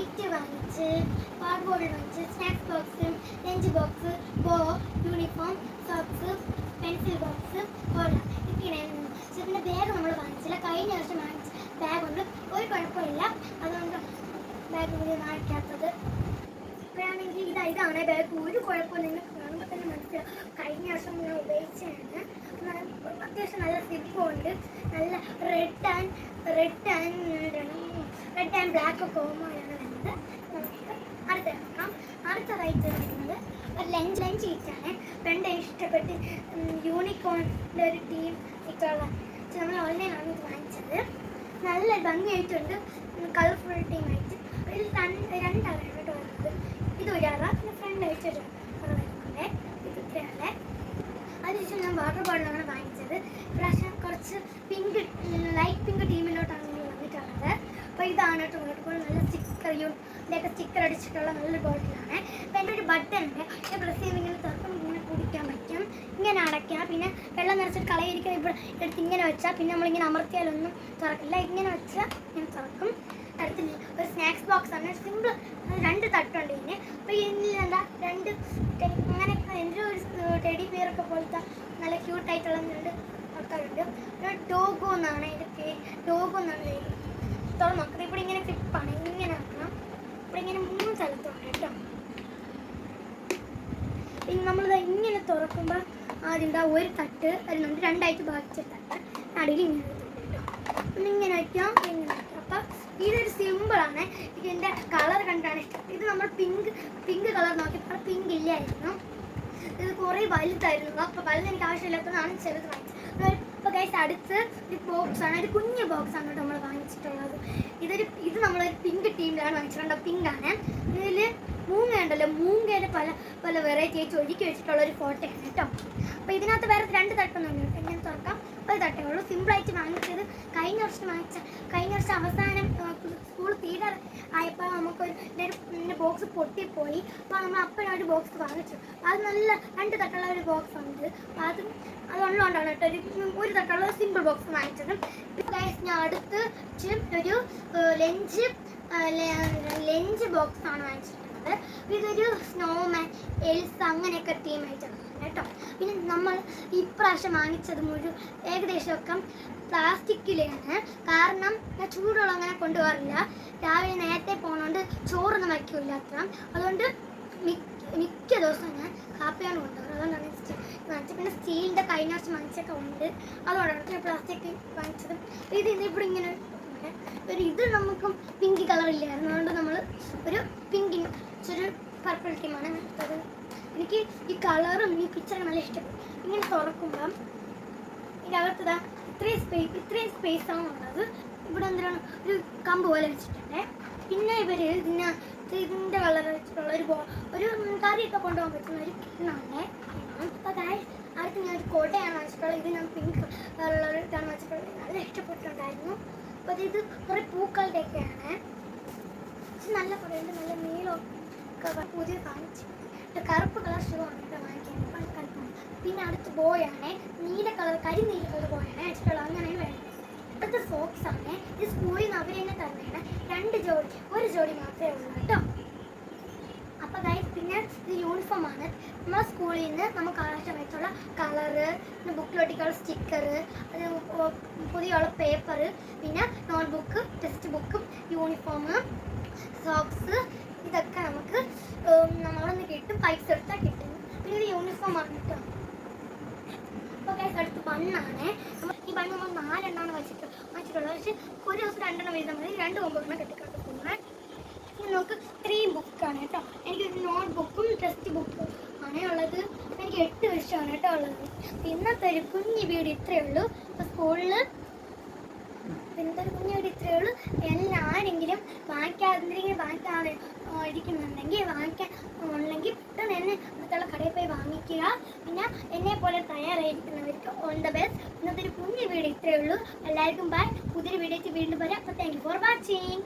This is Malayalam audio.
കിറ്റ് വാങ്ങിച്ച് കാർഡ്ബോർഡ് വാങ്ങിച്ച് സ്നാക്സ് ബോക്സ് ലഞ്ച് ബോക്സ് ബോ uniform socks pencil box order ഇതൊക്കെയായിരുന്നു ചേട്ടന്റെ ബാഗ് നമ്മൾ വാങ്ങിച്ചില്ല. കഴിഞ്ഞ വർഷം വാങ്ങിച്ച ബാഗ് ഉണ്ട് ഒരു കുഴപ്പമില്ല. അതുകൊണ്ട് ബാഗ് കൂടി വാങ്ങിക്കാത്തത്. ഇപ്പോഴാണെങ്കിൽ ഇതാ ഇതാണ് ബാഗ് ഒരു കുഴപ്പമില്ല. മനസ്സിലാവും കഴിഞ്ഞ വർഷം ഞാൻ ഉപയോഗിച്ചതാണ്. അത്യാവശ്യം നല്ല സിബുണ്ട് നല്ല red and red and red and black കോമ്പോയാണ് വരുന്നത്. നമുക്ക് അടുത്ത നോക്കാം. അടുത്തതായിട്ട് വരുന്നത് ഒരു ലഞ്ച് ലഞ്ച് ഈറ്റാണ് രണ്ട് ഇഷ്ടപ്പെട്ട് യൂണിക്കോണിന്റെ ഒരു ടീം ഇട്ടുള്ള നമ്മൾ ഓൺലൈനാണ് ഇത് വാങ്ങിച്ചത്. നല്ല ഭംഗിയായിട്ടുണ്ട്. കളർഫുൾ ടീം ആയിട്ട്. ഇതിൽ രണ്ട് രണ്ടാളാണ് കേട്ടോ വരുന്നത്. ഇത് ഒരാളാണ് പിന്നെ ഫ്രണ്ട് ഒരു കളർ വരുന്നുണ്ട് ഇത് ഇത്രയാണ് അതിനുശേഷം ഞാൻ വാട്ടർ ബോട്ടിലാണ് വാങ്ങിച്ചത്. ഇപ്രാവശ്യം കുറച്ച് പിങ്ക് ലൈറ്റ് പിങ്ക് ടീമിലോട്ടാണ് ഇനി വന്നിട്ടുള്ളത്. അപ്പോൾ ഇതാണ് കേട്ടോ വാട്ടർ നല്ല സ്റ്റിക്കർ ഇതൊക്കെ സ്റ്റിക്കർ അടിച്ചിട്ടുള്ള നല്ലൊരു ബോട്ടിലാണ് അപ്പോൾ എന്റെ ഒരു ബട്ടൺ ഉണ്ട്. ഞാൻ പ്രസ് ചെയ്യുമ്പോൾ ഇങ്ങനെ തുറക്കും ഇങ്ങനെ കുടിക്കാൻ പറ്റും. ഇങ്ങനെ അടയ്ക്കാം. പിന്നെ വെള്ളം നിറച്ചിട്ട് കളയിരിക്കണം ഇവിടെ എടുത്ത് ഇങ്ങനെ വെച്ചാൽ പിന്നെ നമ്മളിങ്ങനെ അമർത്തിയാലൊന്നും തുറക്കില്ല. ഇങ്ങനെ വെച്ചാൽ ഇങ്ങനെ തുറക്കും. അടുത്ത് ഒരു സ്നാക്സ് ബോക്സ് ആണ്. സിമ്പിൾ രണ്ട് തട്ടുണ്ട് ഇതിന് അപ്പോൾ ഇതിൽ എന്താ? രണ്ട് അങ്ങനെ എന്റെ ഒരു ടെഡി ബിയറൊക്കെ പോലത്തെ നല്ല ക്യൂട്ടായിട്ടുള്ള രണ്ട് ആൾക്കാരുണ്ട് ഡോഗോ എന്നാണ് അതിന്റെ പേര് ഡോഗോ എന്നാണ് പേര് തുറന്നോക്കുന്നത് ഇവിടെ ഇങ്ങനെ ക്ലിപ്പാണ് ഇങ്ങനെ ആക്കണം ഇവിടെ ഇങ്ങനെ മൂന്ന് സ്ഥലത്തുണ്ട് കേട്ടോ. ഇനി നമ്മളിത് ഇങ്ങനെ തുറക്കുമ്പോൾ ആദ്യം ഇതാ ഒരു തട്ട് വരുന്നുണ്ട് രണ്ടായിട്ട് ബാധിച്ച തട്ട് നടയിൽ ഇങ്ങനെ കേട്ടോ. ഇങ്ങനെ വയ്ക്കാം ഇങ്ങനെ അപ്പം ഇതൊരു സിമ്പിളാണ് ഇതിന്റെ കളർ കണ്ടാണ്. ഇത് നമ്മൾ പിങ്ക് പിങ്ക് കളർ നോക്കിയപ്പോൾ പിങ്ക് ഇല്ലായിരുന്നു. ഇത് കുറേ വലുതായിരുന്നു. അപ്പോൾ വലുത് എനിക്ക് ആവശ്യമില്ലാത്തതാണ് ചെറുത് വാങ്ങിച്ചത്. ഇപ്പോൾ ഗൈസ് അടുത്ത് ഒരു ബോക്സ് ആണ്. ഒരു കുഞ്ഞു ബോക്സ് ആണ് നമ്മൾ വാങ്ങിച്ചിട്ടുള്ളത്. ഇതൊരു ഇത് നമ്മളൊരു പിങ്ക് ടീമിലാണ് വാങ്ങിച്ചിട്ടുണ്ടോ പിങ്ക് ആണ്. ഇതിൽ മൂങ്ങ ഉണ്ടല്ലോ. മൂങ്ങയുടെ പല പല വെറൈറ്റി ആയിട്ട് ഒഴുക്കി വെച്ചിട്ടുള്ള ഒരു ഫോട്ടോയാണ് കേട്ടോ. അപ്പോൾ ഇതിനകത്ത് വേറെ രണ്ട് തട്ടൊന്നും ഉണ്ട് ഇങ്ങനെ തുറക്കാം. ഒരു തട്ടേ ഉള്ളൂ. സിമ്പിളായിട്ട് വാങ്ങിച്ചത് കഴിഞ്ഞ വർഷം വാങ്ങിച്ച കഴിഞ്ഞ വർഷം അവസാനം തീരാ ആയപ്പോൾ നമുക്കൊരു ഇതിന്റെ ബോക്സ് പൊട്ടിപ്പോയി. അപ്പോൾ നമ്മൾ അപ്പോഴാണ് ഒരു ബോക്സ് വാങ്ങിച്ചു അത് നല്ല രണ്ട് തട്ടുള്ള ഒരു ബോക്സ് ഉണ്ട്. അത് അതുള്ളതുകൊണ്ടാണ് കേട്ടോ ഒരു ഒരു തട്ടുള്ള സിമ്പിൾ ബോക്സ് വാങ്ങിച്ചത്. ഞാൻ അടുത്ത് ഒരു ലഞ്ച് ലഞ്ച് ബോക്സ് ആണ് വാങ്ങിച്ചിട്ടുള്ളത് ഇതൊരു സ്നോമാൻ എൽസ് അങ്ങനെയൊക്കെ ടീമായിട്ടാണ് കേട്ടോ. പിന്നെ നമ്മൾ ഇപ്രാവശ്യം വാങ്ങിച്ചത് മുഴുവൻ ഏകദേശമൊക്കെ പ്ലാസ്റ്റിക്കിലാണ്. കാരണം ഞാൻ ചൂടുള്ള അങ്ങനെ കൊണ്ടുപോകാറില്ല. രാവിലെ നേരത്തെ പോകുന്നതുകൊണ്ട് ചോറൊന്നും വയ്ക്കില്ല അത്ര. അതുകൊണ്ട് മിക്ക ദിവസവും ഞാൻ കാപ്പിയാണ് കൊണ്ടുപോകുന്നത് അതുകൊണ്ടാണ് വാങ്ങിച്ചത്. പിന്നെ സ്റ്റീലിന്റെ കഴിഞ്ഞ വർഷം വാങ്ങിച്ചൊക്കെ ഉണ്ട്. അതുകൊണ്ടാണ് പ്ലാസ്റ്റിക് വാങ്ങിച്ചത്. ഇത് ഇവിടെ ഇങ്ങനെ ഒരു ഇത് നമുക്ക് പിങ്ക് കളർ ഇല്ലായിരുന്നു. അതുകൊണ്ട് നമ്മൾ ഒരു പിങ്കിങ് ഒരു പർപ്പിൾ ടീമാണ് എടുത്തത് എനിക്ക് ഈ കളറും ഈ പിക്ചറും നല്ല ഇഷ്ടപ്പെട്ടു. ഇങ്ങനെ തുറക്കുമ്പം ഇതിനകത്ത് ഇത്രയും സ്പേസ് ഇത്രയും സ്പേസ് ആണ് വന്നത് ഇവിടെ എന്തിനാണ് ഒരു കമ്പ് പോലെ വെച്ചിട്ടുണ്ട്. പിന്നെ ഇവർ ഇതിന് ഇതിന്റെ കളർ വെച്ചിട്ടുള്ള ഒരു ഒരു കറിയൊക്കെ കൊണ്ടുപോകാൻ പറ്റുന്ന ഒരു കിണ്ണാണ് അപ്പോൾ അതായത് അടുത്ത് ഞാൻ ഒരു കോട്ടയാണ് വെച്ചിട്ടുള്ളത്. ഇത് ഞാൻ പിങ്ക് ഒരു ഇതാണ് വെച്ചിട്ടുള്ളത്. നല്ല ഇഷ്ടപ്പെട്ടിട്ടുണ്ടായിരുന്നു. അപ്പോൾ അത് ഇത് കുറേ പൂക്കളുടെയൊക്കെയാണ്. ഒക്കെയാണ് നല്ല കുറേ നല്ല നീളം ഒക്കെ പുതിയ കാണിച്ചു കറുപ്പ് കളർ ഷൂ ആണ് കൽപ്പാണ് പിന്നെ അടുത്ത് ബോയാണ് നീല കളർ കരി നീല കളർ ബോയാണ് ഇഷ്ടമുള്ള അങ്ങനെയാണ് വേണ്ടത് ഇപ്പോഴത്തെ സോക്സ് ആണ്. ഇത് സ്കൂളിൽ നിന്ന് അവർ തന്നെ തന്നെയാണ്. രണ്ട് ജോഡി ഒരു ജോഡി മാത്രമേ ഉള്ളൂ കേട്ടോ. അപ്പൊ ഗൈസ് പിന്നെ ഇത് യൂണിഫോം ആണ്. നമ്മളെ സ്കൂളിൽ നിന്ന് നമുക്ക് ആവശ്യമായിട്ടുള്ള കളറ് പിന്നെ ബുക്കിലൊട്ടിക്കുള്ള സ്റ്റിക്കർ അത് പുതിയ പുതിയുള്ള പേപ്പർ പിന്നെ നോട്ട്ബുക്ക് ടെക്സ്റ്റ് ബുക്കും യൂണിഫോം സോക്സ് ഇതൊക്കെ നമുക്ക് ഉം, നമ്മളൊന്ന് കിട്ടും പൈസ എടുത്താൽ കിട്ടും പിന്നെ ഇത് യൂണിഫോം ആണ് കേട്ടോ അപ്പോൾ ഗൈസ് അടുത്ത് നമ്മൾ ഈ ബണ്ണ് നമ്മൾ നാലെണ്ണമാണ് വെച്ചിട്ട് വെച്ചിട്ടുള്ളത്. പക്ഷേ ഒരു ദിവസം രണ്ടെണ്ണം വീതം മതി. രണ്ട് കൊമ്പൊക്കെ കെട്ടിക്കൊണ്ട് പോകുന്നത്. നമുക്ക് ഇത്രയും ബുക്കാണ് കേട്ടോ. എനിക്കൊരു നോട്ട് ബുക്കും ടെക്സ്റ്റ് ബുക്കും ആണ് ഉള്ളത്. എനിക്ക് എട്ട് വിഷയമാണ് കേട്ടോ ഉള്ളത്. ഇന്നത്തെ ഒരു കുഞ്ഞു വീട് ഇത്രയേ ഉള്ളൂ. അപ്പോൾ സ്കൂളിൽ ഇന്നത്തെ ഒരു കുഞ്ഞു വീട് ഇത്രയേ ഉള്ളൂ. എല്ലാരെങ്കിലും വാങ്ങിക്കാതിരിക്കും വാങ്ങിക്കാതെ ഇരിക്കുന്നുണ്ടെങ്കിൽ വാങ്ങിക്കാൻ ഉണ്ടെങ്കിൽ പെട്ടെന്ന് തന്നെ അടുത്തുള്ള കടയിൽ പോയി വാങ്ങിക്കുക പിന്നെ എന്നെ പോലെ തയ്യാറായിരിക്കുന്നവർക്ക് ഓൺ ദ ബെസ്റ്റ് ഇന്നത്തെ ഒരു കുഞ്ഞു വീഡിയോ ഇത്രയേ ഉള്ളൂ. എല്ലാവർക്കും ബൈ പുതിയൊരു വീഡിയോയ്ക്ക് വീണ്ടും വരാം. അപ്പോൾ താങ്ക് യു ഫോർ വാച്ചിങ്